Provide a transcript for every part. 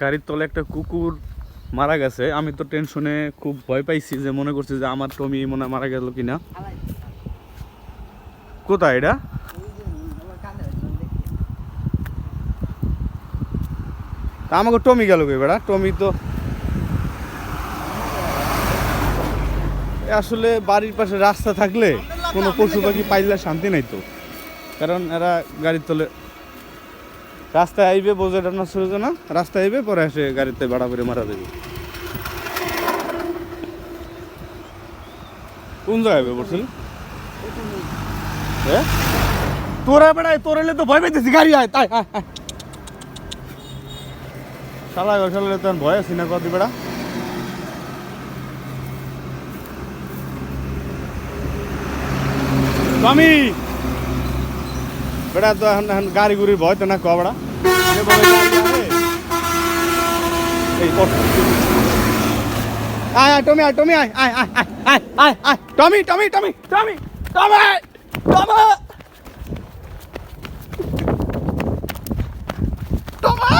গাড়ির তলে একটা কুকুর মারা গেছে। আমি তো টেনশনে খুব ভয় পাইছি যে, মনে করছি যে আমার টমি মনে মারা গেল কিনা। কোথায় এটা? আমাকে টমি গেল কে বেড়া? টমি তো আসলে বাড়ির পাশে রাস্তা থাকলে কোনো পশু পাখি পাইলে শান্তি নাই তো। কারণ এরা গাড়ির তলে রাস্তায় আইবে বোঝাটা নষ্ট হয়েছে না। রাস্তায় আইবে, পরে এসে গাড়িতে ভাড়া করে মারা দেবে। কোন জায়গায় হ্যাঁ? তোরা বেড়ায় তোর এলে তো ভয় পেতেছি গাড়ি আয় তাই। শালা শালা তো ভয় আছি না কত বেড়া? স্বামী বেড়া, তো এখন গাড়ি গুড়ির ভয় তো না ক বেড়া এ বলে গাড়ি আরে। এই কর। আয় আয় টমি আয় টমি আয় আয় আয় আয় আয় আয় আয় Tommy Tommy Tommy Tommy Tommy Tommy Tommy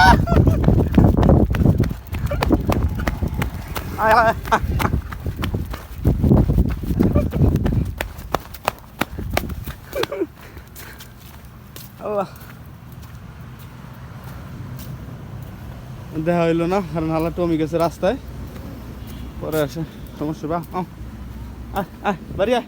আয় আয় আয়। দেখা হইল না কারণ হালা টমি গেছে রাস্তায়। পরে আসে, সমস্যা বা আয় আয় বাড়ি আয়।